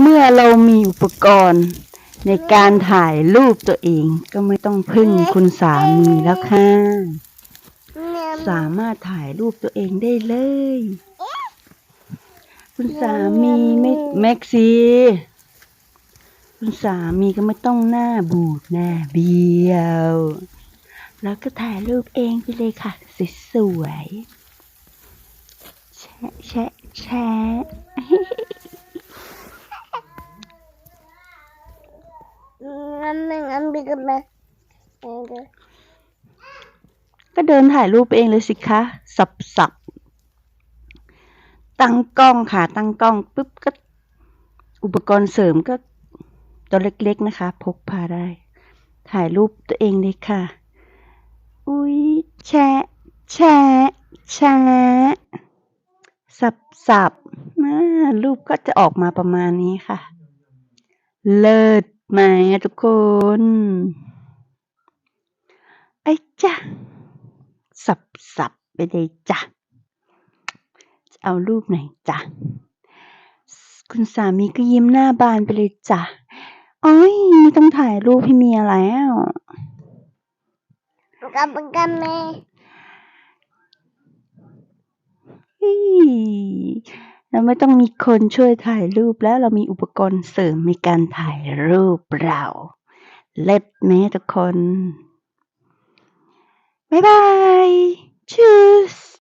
เมื่อเรามีอุปกรณ์ในการถ่ายรูปตัวเองก็ไม่ต้องพึ่งคุณสามีแล้วค่ะ สามารถถ่ายรูปตัวเองได้เลย คุณสามีไม่แม็กซีคุณสามีก็ไม่ต้องหน้าบูดหน้าเบี้ยว แล้วก็ถ่ายรูปเองไปเลยค่ะสวยๆแชะแชะแชะ ก็เดินถ่ายรูปเองเลยสิคะ สับสับตั้งกล้องค่ะ ตั้งกล้องปุ๊บก็ อุปกรณ์เสริมก็ตัวเล็กๆนะคะ พกพาได้ ถ่ายรูปตัวเองเลยค่ะ อุ๊ยแชะแชะแชะสับสับนะรูปก็จะออกมาประมาณนี้ค่ะ เลิศ ไหมอะทุกคน ไอ้จ้ะ สับสับไปเลยจ้ะจะเอารูปไหนจ้ะ คุณสามีก็ยิ้มหน้าบานไปเลยจ้ะโอ้ยไม่ต้องถ่ายรูปให้เมียแล้ว Gambar gambar. อี้ เราไม่ต้องมีคนช่วยถ่ายรูปแล้วเรามีอุปกรณ์เสริมในการถ่ายรูปเรา เล็ดไหมทุกคน บ๊ายบายชูส